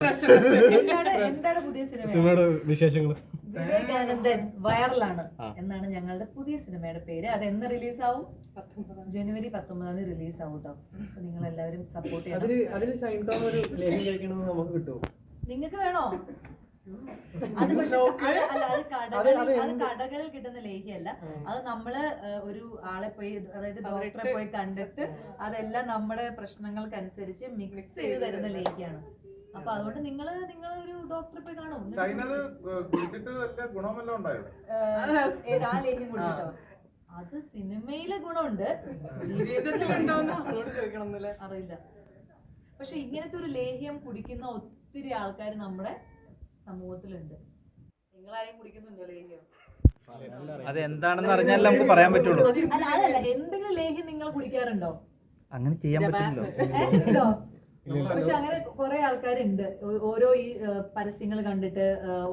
സിനിമയുടെ വിശേഷങ്ങൾ? വിവേകാനന്ദൻ വൈറലാണ് എന്നാണ് ഞങ്ങളുടെ പുതിയ സിനിമയുടെ പേര്. അത് എന്ന് റിലീസ് ആവും ജനുവരി പത്തൊമ്പതാം തീയതി റിലീസ് ആവും കേട്ടോ. നിങ്ങൾ എല്ലാവരും സപ്പോർട്ട് ചെയ്യണം. നിങ്ങൾക്ക് വേണോ? അത് പക്ഷെ അത് അല്ല അത് കടകളിൽ അത് കടകളിൽ കിട്ടുന്ന ലേഹിയല്ല. അത് നമ്മൾ ഒരു ആളെ പോയി അതായത് ഡോക്ടറെ പോയി കണ്ടിട്ട് അതെല്ലാം നമ്മുടെ പ്രശ്നങ്ങൾക്കനുസരിച്ച് മിക്സ് ചെയ്ത് തരുന്ന ലേഹ്യാണ്. അപ്പൊ അതുകൊണ്ട് നിങ്ങൾ നിങ്ങൾ ഒരു ഡോക്ടറെ പോയി കാണും ചൈനത് കുടിച്ചിട്ട് ഗുണമെല്ലാം ഏത് അത് സിനിമയിലെ ഗുണമുണ്ട്. അറിയില്ല. പക്ഷെ ഇങ്ങനത്തെ ഒരു ലേഹ്യം കുടിക്കുന്ന ഒത്തിരി ആൾക്കാർ നമ്മുടെ സമൂഹത്തിലുണ്ട്. നിങ്ങളാരെയും കുടിക്കുന്നുണ്ടോ ലേഹ്യം? അതെന്താണെന്ന് അറിഞ്ഞാലും നമുക്ക് പറയാൻ പറ്റുള്ളൂ. അല്ല അതല്ല. എന്തെങ്കിലും ലേഹ്യം നിങ്ങൾ കുടിക്കാറുണ്ടോ? അങ്ങനെ ചെയ്യാൻ പറ്റില്ലല്ലോ? പക്ഷെ അങ്ങനെ കുറെ ആൾക്കാരുണ്ട്. ഓരോ ഈ പരസ്യങ്ങൾ കണ്ടിട്ട്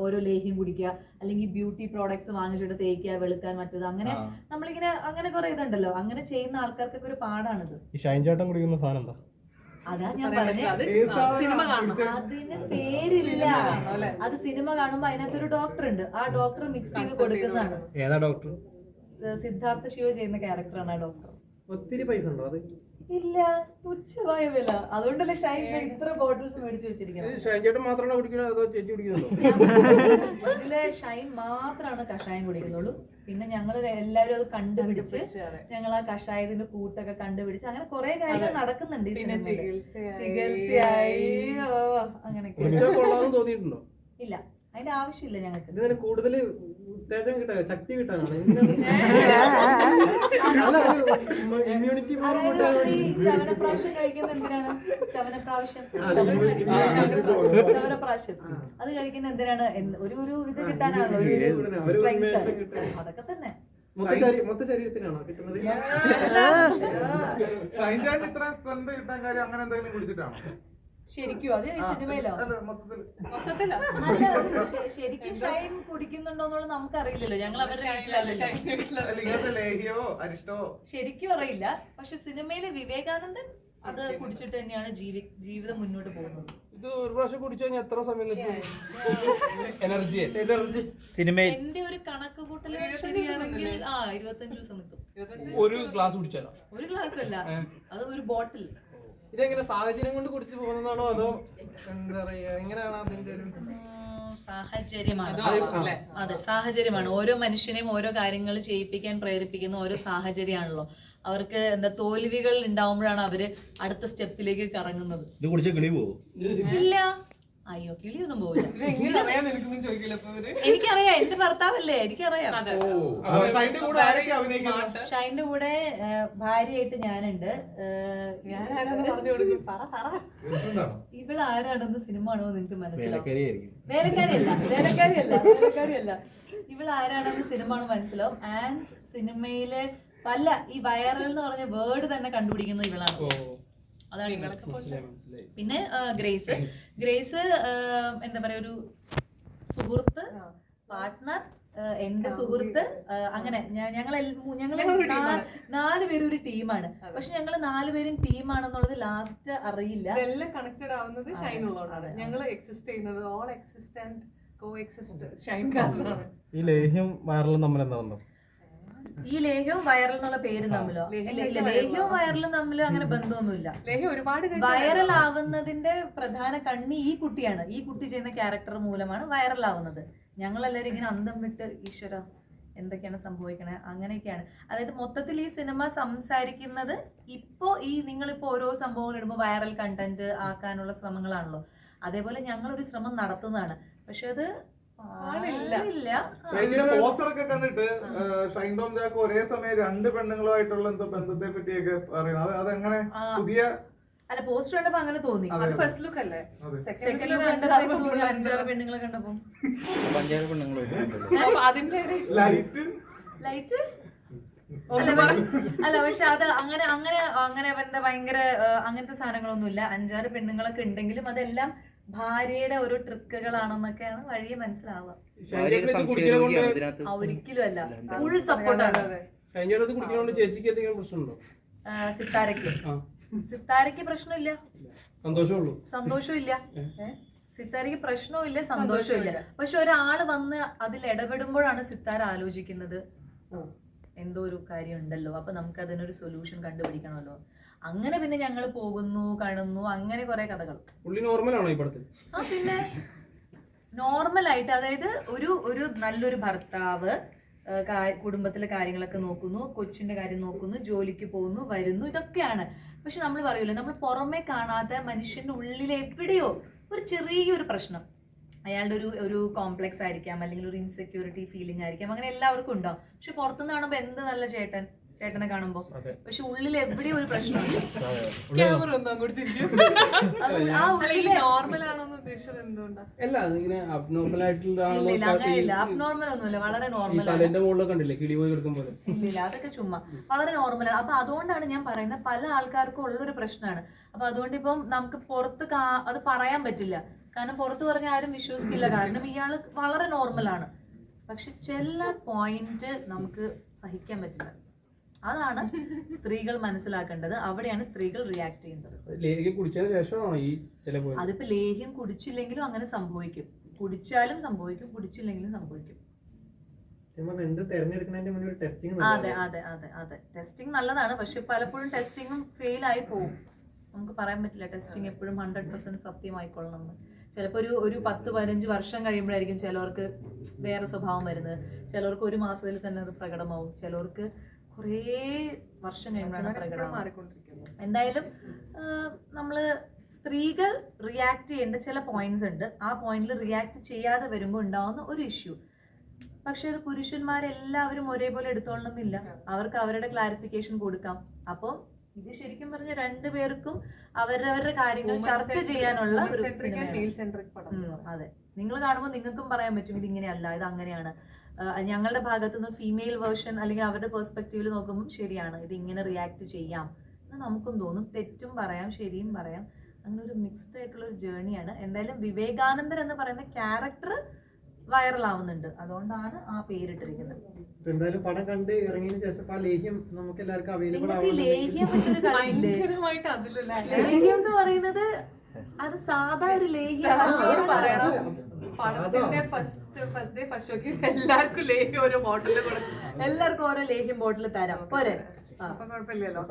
ഓരോ ലേഹ്യം കുടിക്കുക അല്ലെങ്കിൽ ബ്യൂട്ടി പ്രോഡക്ട്സ് വാങ്ങിച്ചിട്ട് തേക്കുക വെളുക്കാൻ മറ്റത് അങ്ങനെ നമ്മളിങ്ങനെ അങ്ങനെ കുറെ ഇതുണ്ടല്ലോ. അങ്ങനെ ചെയ്യുന്ന ആൾക്കാർക്കൊക്കെ ഒരു പാടാണിത്. ഈ ഷൈൻ ചേട്ടൻ കുടിക്കുന്ന സാധനം എന്താ? അതാ ഞാൻ പറഞ്ഞത് സിനിമ അതിന് പേരില്ല. അത് സിനിമ കാണുമ്പോ അതിനകത്തൊരു ഡോക്ടർ ഉണ്ട് ആ ഡോക്ടർ മിക്സ് ചെയ്ത് കൊടുക്കുന്നതാണ്. ഏതാ ഡോക്ടർ? ഏഹ് സിദ്ധാർത്ഥ ശിവ ചെയ്യുന്ന ക്യാരക്ടറാണ് ആ ഡോക്ടർ. ഒത്തിരി പൈസ ഉണ്ടോ അത്? ഇല്ല പുച്ഛമായ വില. അതുകൊണ്ടല്ലേ ഷൈൻ ഇത്ര ബോട്ടിൽസ് മേടിച്ചു വെച്ചിരിക്കുന്നത്? ഷൈൻചേട്ടൻ മാത്രമാണ് കുടിക്കുന്നത് അതോ ചേച്ചി കുടിക്കുന്നുണ്ടോ? ഇതിലെ ഷൈൻ മാത്രമാണ് കഷായം കുടിക്കുന്നുള്ളൂ. പിന്നെ ഞങ്ങൾ എല്ലാവരും അത് കണ്ടുപിടിച്ച് ഞങ്ങൾ ആ കഷായത്തിന്റെ കൂട്ടൊക്കെ കണ്ടുപിടിച്ച് അങ്ങനെ കുറെ കാര്യങ്ങൾ നടക്കുന്നുണ്ട്. ചികിത്സയായി. അങ്ങനെയൊക്കെ. തോന്നിയിട്ടുണ്ടോ? ഇല്ല അതിന്റെ ആവശ്യമില്ല ഞങ്ങൾക്ക്. കൂടുതൽ ഉത്തേജം കിട്ടാൻ ശക്തി കിട്ടാനാണ്. ചവനപ്രാവശ്യം കഴിക്കുന്ന എന്തിനാണ്? ചവനപ്രാവശ്യം. ചവനപ്രാവശ്യം. അത് കഴിക്കുന്ന എന്തിനാണ്? ഒരു ഒരു ഇത് കിട്ടാനാണല്ലോ ഒരു. അതൊക്കെ തന്നെ. മൊത്ത ശരീരത്തിനാണോ കിട്ടുന്നത്? ഇത്ര സ്ട്രെങ്ത് കിട്ടാൻ കാര്യം അങ്ങനെ എന്തെങ്കിലും കുടിച്ചിട്ടാണോ? ശരിക്കും അത് ഈ സിനിമയിലോ? അല്ല മൊത്തത്തിൽ അല്ല ശ- ശരിക്കും ഷൈൻ കുടിക്കുന്നുണ്ടോന്നുള്ളത് നമുക്കറിയില്ലല്ലോ. ഞങ്ങൾ അവരുടെ ലേഹ്യമോ ശരിക്കും അറിയില്ല. പക്ഷെ സിനിമയിലെ വിവേകാനന്ദൻ അത് കുടിച്ചിട്ട് തന്നെയാണ് ജീവി ജീവിതം മുന്നോട്ട് പോകുന്നത്. ഇത് ഒരു പ്രാവശ്യം കുടിച്ചു കഴിഞ്ഞാൽ എത്ര സമയം എനർജി എനർജി സിനിമയിൽ എന്റെ ഒരു കണക്ക് കൂട്ടൽ ശരിയാണെങ്കിൽ ആ ഇരുപത്തഞ്ച് ദിവസം നിൽക്കും ഒരു ഗ്ലാസ് കുടിച്ചാലോ? ഒരു ഗ്ലാസ് അല്ല. അത് ഒരു ബോട്ടിൽ. ഇതെങ്ങനെ സാഹചര്യം കൊണ്ട് കുടിച്ചു പോകുന്നതാണോ അതോ എന്താ പറയാ എങ്ങനെയാണ് അതിന്റെ ഒരു സാഹചര്യമാണ്. അത് സാഹചര്യമാണ്. ഓരോ മനുഷ്യനെയും ഓരോ കാര്യങ്ങൾ ചെയ്യിപ്പിക്കാൻ പ്രേരിപ്പിക്കുന്ന ഓരോ സാഹചര്യമാണല്ലോ. അവർക്ക് എന്താ തോൽവികൾ ഉണ്ടാവുമ്പോഴാണ് അവർ അടുത്ത സ്റ്റെപ്പിലേക്ക് കറങ്ങുന്നത്. ഇത് കുടിച്ച കിളി ഇല്ല. അയ്യോ കിളിയൊന്നും പോവില്ല. എനിക്കറിയാം എന്റെ ഭർത്താവല്ലേ എനിക്കറിയാം. ഷൈന്റെ കൂടെ ഭാര്യയായിട്ട് ഞാനുണ്ട്. ഇവിടെ ഇവൾ ആരാണെന്ന് സിനിമ ആണോ നിനക്ക് മനസ്സിലാവും. വേലക്കാരിയല്ല വേലക്കാരിയല്ല വേലക്കാരിയല്ല. ഇവൾ ആരാണെന്ന് സിനിമ ആണ് മനസ്സിലാവും. ആൻഡ് സിനിമയിലെ പല ഈ വൈറൽ എന്ന് പറഞ്ഞ വേർഡ് തന്നെ കണ്ടുപിടിക്കുന്നത് ഇവളാണ്. അതാണ് പിന്നെ ഗ്രേസ്. ഗ്രേസ് എന്താ പറയാ ഒരു സുഹൃത്ത് പാർട്ട്ണർ എന്റെ സുഹൃത്ത് അങ്ങനെ. ഞങ്ങൾ ഞങ്ങൾ നാല് പേരും ഒരു ടീമാണ്. പക്ഷെ ഞങ്ങൾ നാലുപേരും ടീമാണെന്നുള്ളത് ലാസ്റ്റ് അറിയില്ല. ഇതെല്ലാം കണക്റ്റഡ് ആവുന്നത് ഷൈൻ ഉള്ളതുകൊണ്ടാണ്. ഞങ്ങൾ എക്സിസ്റ്റ് ചെയ്യുന്നത് all existent coexist Shine കാരണമാണ് ഈ ലേഹ്യം വൈറൽ തമ്മിൽ എന്താ ഈ ലേഹ്യവും വൈറൽ എന്നുള്ള പേരും തമ്മിലോ? ലേഹ്യവും വൈറലും തമ്മിൽ അങ്ങനെ ബന്ധമൊന്നുമില്ല. ലേഹ്യം ഒരുപാട് വൈറൽ ആവുന്നതിന്റെ പ്രധാന കണ്ണി ഈ കുട്ടിയാണ്. ഈ കുട്ടി ചെയ്യുന്ന ക്യാരക്ടർ മൂലമാണ് വൈറൽ ആവുന്നത് ഞങ്ങളെല്ലാവരും ഇങ്ങനെ അന്തം വിട്ട് ഈശ്വര എന്തൊക്കെയാണ് സംഭവിക്കണേ? അങ്ങനെയൊക്കെയാണ്. അതായത് മൊത്തത്തിൽ ഈ സിനിമ സംസാരിക്കുന്നത് ഇപ്പോ ഈ നിങ്ങളിപ്പോ ഓരോ സംഭവങ്ങൾ ഇടുമ്പോൾ വൈറൽ കണ്ടന്റ് ആക്കാനുള്ള ശ്രമങ്ങളാണല്ലോ. അതേപോലെ ഞങ്ങളൊരു ശ്രമം നടത്തുന്നതാണ്. പക്ഷെ അത് പോസ്റ്ററൊക്കെ കണ്ടിട്ട് ഷൈൻ ടോം ജാക്ക് ഒരേ സമയം രണ്ട് പെണ്ണുങ്ങളുമായിട്ടുള്ള എന്തോ ബന്ധത്തെ പറ്റിയൊക്കെ പറയുന്നത്. അത് അതെങ്ങനെ പുതിയ അല്ല പോസ്റ്റർ കണ്ടപ്പോ അങ്ങനെ തോന്നി. അത് ഫസ്റ്റ് ലുക്ക് അല്ലേ? സെക്കൻഡ് ലുക്ക് കണ്ടപ്പോ അഞ്ചാറ് പെണ്ണുങ്ങളെ കണ്ടപ്പോ. അതിന്റെ ലൈറ്റ് ലൈറ്റ് അല്ല പക്ഷെ- അല്ല പക്ഷെ അത് അങ്ങനെ അങ്ങനെ അങ്ങനെ എന്താ ഭയങ്കര അങ്ങനത്തെ അങ്ങനത്തെ സാധനങ്ങളൊന്നുമില്ല. അഞ്ചാറ് പെണ്ണുങ്ങളൊക്കെ ഉണ്ടെങ്കിലും അതെല്ലാം ഭാര്യയുടെ ഓരോ ട്രിക്കുകളാണെന്നൊക്കെയാണ് വഴിയെ മനസ്സിലാവുക. ആ, ഒരിക്കലും അല്ല. ഫുൾ സപ്പോർട്ടാണ് ഇത് കുടിക്കുന്നതുകൊണ്ട് ചേച്ചിക്ക് എന്തെങ്കിലും പ്രശ്നമുണ്ടോ? സിത്താരയ്ക്ക്. ആ. സിത്താരയ്ക്ക് പ്രശ്നമില്ല. സന്തോഷമുള്ളൂ. സന്തോഷമില്ല. സിത്താരയ്ക്ക് പ്രശ്നവും സന്തോഷവും ഇല്ല പക്ഷെ ഒരാൾ വന്ന് അതിൽ ഇടപെടുമ്പോഴാണ് സിത്താര ആലോചിക്കുന്നത്. ഓ എന്തോ ഒരു കാര്യം ഉണ്ടല്ലോ അപ്പൊ നമുക്ക് അതിനൊരു സൊല്യൂഷൻ കണ്ടുപിടിക്കണമല്ലോ. അങ്ങനെ പിന്നെ ഞങ്ങൾ പോകുന്നു കാണുന്നു അങ്ങനെ കുറെ കഥകൾ പുള്ളി നോർമലാണോ ഈ പടത്തിൽ ആ പിന്നെ നോർമലായിട്ട് അതായത് ഒരു ഒരു നല്ലൊരു ഭർത്താവ് കുടുംബത്തിലെ കാര്യങ്ങളൊക്കെ നോക്കുന്നു കൊച്ചിന്റെ കാര്യം നോക്കുന്നു ജോലിക്ക് പോകുന്നു വരുന്നു ഇതൊക്കെയാണ്. പക്ഷെ നമ്മൾ പറയൂലേ നമ്മൾ പുറമെ കാണാത്ത മനുഷ്യന്റെ ഉള്ളിൽ എവിടെയോ ഒരു ചെറിയൊരു പ്രശ്നം. അയാളുടെ ഒരു ഒരു കോംപ്ലക്സ് ആയിരിക്കാം അല്ലെങ്കിൽ ഒരു ഇൻസെക്യൂരിറ്റി ഫീലിംഗ് ആയിരിക്കാം അങ്ങനെ എല്ലാവർക്കും ഉണ്ടാവും പക്ഷെ പുറത്തുനിന്ന് കാണുമ്പോൾ എന്ത് നല്ല ചേട്ടൻ? ചേട്ടനെ കാണുമ്പോ. പക്ഷെ ഉള്ളിൽ എവിടെയും ഒരു പ്രശ്നമുണ്ട് ക്യാമറ ഒന്നും അങ്ങോട്ട് തിരിക്കും ആ ഉള്ളിൽ നോർമൽ ആണോന്ന് ഉദ്ദേശിച്ചത് എന്തുകൊണ്ടാ? അല്ല അബ്നോർമൽ ആയിട്ടുള്ള അങ്ങനെയില്ല. അബ്നോർമൽ ഒന്നുമില്ല വളരെ നോർമൽ ആണ് തലേന്റെ മുകളിലൊക്കെ കണ്ടില്ലേ കിളി പോയി കിടക്കും പോലെ ഇല്ല അതൊക്കെ ചുമ്മാ. വളരെ നോർമൽ അപ്പൊ അതുകൊണ്ടാണ് ഞാൻ പറയുന്നത് പല ആൾക്കാർക്കും ഉള്ളൊരു പ്രശ്നമാണ്. അപ്പൊ അതുകൊണ്ട് ഇപ്പം നമുക്ക് പുറത്ത് അത് പറയാൻ പറ്റില്ല. കാരണം പുറത്ത് പറഞ്ഞാൽ ആരും വിശ്വസിക്കില്ല. കാരണം ഇയാൾ വളരെ നോർമൽ ആണ് പക്ഷെ ചില പോയിന്റ് നമുക്ക് സഹിക്കാൻ പറ്റില്ല. അതാണ് സ്ത്രീകൾ മനസ്സിലാക്കേണ്ടത്. അവിടെയാണ് സ്ത്രീകൾ റിയാക്ട് ചെയ്യേണ്ടത്. ലേഹ്യം കുടിച്ചതിന് ശേഷമാണോ ഈ ചിലപ്പോൾ അതിപ്പോ ലേഹ്യം കുടിച്ചില്ലെങ്കിലും അങ്ങനെ സംഭവിക്കും. കുടിച്ചാലും സംഭവിക്കും കുടിച്ചില്ലെങ്കിലും സംഭവിക്കും. എന്ത് തെരഞ്ഞെടുക്കുന്നതിന്റെ മുന്നേ ഒരു ടെസ്റ്റിംഗ് അതെ അതെ അതെ അതെ. ടെസ്റ്റിംഗ് നല്ലതാണ്. പക്ഷെ പലപ്പോഴും ടെസ്റ്റിംഗും ഫെയിൽ ആയി പോകും നമുക്ക് പറയാൻ പറ്റില്ല ടെസ്റ്റിംഗ് എപ്പോഴും ഹൺഡ്രഡ് പെർസെന്റ് സത്യമായിക്കൊള്ളണം എന്ന്. ചിലപ്പോൾ ഒരു ഒരു പത്ത് പതിനഞ്ച് വർഷം കഴിയുമ്പോഴായിരിക്കും ചിലവർക്ക് വേറെ സ്വഭാവം വരുന്നത്. ചിലവർക്ക് ഒരു മാസത്തിൽ തന്നെ അത് പ്രകടമാവും. ചിലവർക്ക് കുറേ വർഷം കഴിയുമ്പോഴാണ് എന്തായാലും നമ്മൾ സ്ത്രീകൾ റിയാക്ട് ചെയ്യേണ്ട ചില പോയിന്റ്സ് ഉണ്ട്. ആ പോയിന്റിൽ റിയാക്ട് ചെയ്യാതെ വരുമ്പോൾ ഉണ്ടാവുന്ന ഒരു ഇഷ്യൂ പക്ഷെ അത് പുരുഷന്മാരെല്ലാവരും ഒരേപോലെ എടുത്തോളണമെന്നില്ല അവർക്ക് അവരുടെ ക്ലാരിഫിക്കേഷൻ കൊടുക്കാം. അപ്പോൾ ഇത് ശരിക്കും പറഞ്ഞ രണ്ടുപേർക്കും അവരവരുടെ കാര്യങ്ങൾ ചർച്ച ചെയ്യാനുള്ള ഒരു അതെ. നിങ്ങൾ കാണുമ്പോൾ നിങ്ങൾക്കും പറയാൻ പറ്റും ഇത് ഇങ്ങനെയല്ല ഇത് അങ്ങനെയാണ്. ഞങ്ങളുടെ ഭാഗത്തു നിന്ന് ഫീമെയിൽ വേർഷൻ അല്ലെങ്കിൽ അവരുടെ പെർസ്പെക്റ്റീവിൽ നോക്കുമ്പോൾ ശരിയാണ് ഇത് ഇങ്ങനെ റിയാക്ട് ചെയ്യാം എന്ന് നമുക്കും തോന്നും. തെറ്റും പറയാം ശരിയും പറയാം. അങ്ങനെ ഒരു മിക്സ്ഡ് ആയിട്ടുള്ള ഒരു ജേണിയാണ് എന്തായാലും വിവേകാനന്ദൻ എന്ന് പറയുന്ന ക്യാരക്ടർ വൈറലാവുന്നുണ്ട് അതുകൊണ്ടാണ് ആ പേരിട്ടിരിക്കുന്നത്. എന്തായാലും പടം കണ്ട് ഇറങ്ങിയതിന് ശേഷം ആ ലേഹ്യം നമുക്ക് എല്ലാവർക്കും അവൈലബിൾ ലേഹ്യം എന്ന് പറയുന്നത് അത് സാധാ ഒരു ലേഹ്യം പടത്തിന്റെ ഫസ്റ്റ് ഫസ്റ്റ് ഡേ ഫസ്റ്റ് ഷോക്ക് എല്ലാവർക്കും ലേഹ്യം ഓരോ ബോട്ടിൽ കൊടുക്കും എല്ലാവർക്കും ഓരോ ലേഹ്യം ബോട്ടിൽ തരാം. പോരെ. അപ്പൊ കുഴപ്പമില്ലല്ലോ.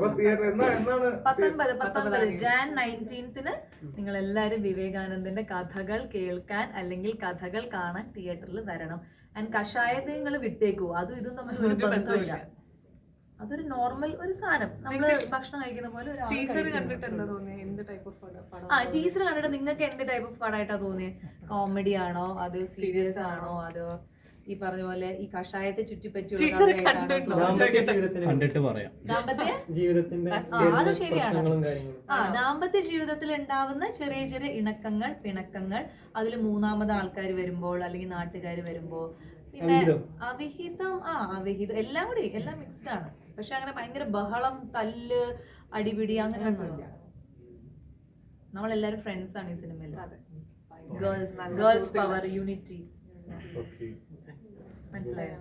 പത്തൊൻപത് പത്തൊൻപത് ജാൻ നയന്റീൻത്തിന് നിങ്ങൾ എല്ലാരും വിവേകാനന്ദന്റെ കഥകൾ കേൾക്കാൻ അല്ലെങ്കിൽ കഥകൾ കാണാൻ തിയേറ്ററിൽ വരണം. ആൻഡ് കഷായത്തെ നിങ്ങൾ വിട്ടേക്കൂ. അതും ഇതും തമ്മിൽ ഒരു ബന്ധമില്ല. അതൊരു നോർമൽ ഒരു സാധനം. നമ്മൾ ഭക്ഷണം കഴിക്കുന്ന പോലെ ഒരു ടീച്ചർ കണ്ടിട്ട് എന്താ തോന്നിയത് എന്ത് ടൈപ്പ് ഓഫ് പടം? ആ ടീച്ചർ കണ്ടിട്ട് നിങ്ങൾക്ക് എന്ത് ടൈപ്പ് ഓഫ് പടമായിട്ടാ തോന്നിയത് കോമഡി ആണോ? അതോ സീരിയസ് ആണോ? അതോ ഈ പറഞ്ഞ പോലെ ഈ കഷായത്തെ ചുറ്റിപ്പറ്റിയുള്ള ശരിയാണ്. ആ ദാമ്പത്യ ജീവിതത്തിൽ ഉണ്ടാവുന്ന ചെറിയ ചെറിയ ഇണക്കങ്ങൾ പിണക്കങ്ങൾ. അതിൽ മൂന്നാമത് ആൾക്കാർ വരുമ്പോൾ അല്ലെങ്കിൽ നാട്ടുകാർ വരുമ്പോൾ പിന്നെ അവിഹിതം. ആ അവിഹിതം. എല്ലാം കൂടി എല്ലാം മിക്സ്ഡ് ആണ്. പക്ഷെ അങ്ങനെ ഭയങ്കര ബഹളം തല്ല് അടിപിടി അങ്ങനെ നമ്മളെല്ലാരും ഫ്രണ്ട്സ് ആണ് ഈ സിനിമയിൽ ഗേൾസ് ഗേൾസ് പവർ യൂണിറ്റി മനസ്സിലായോ?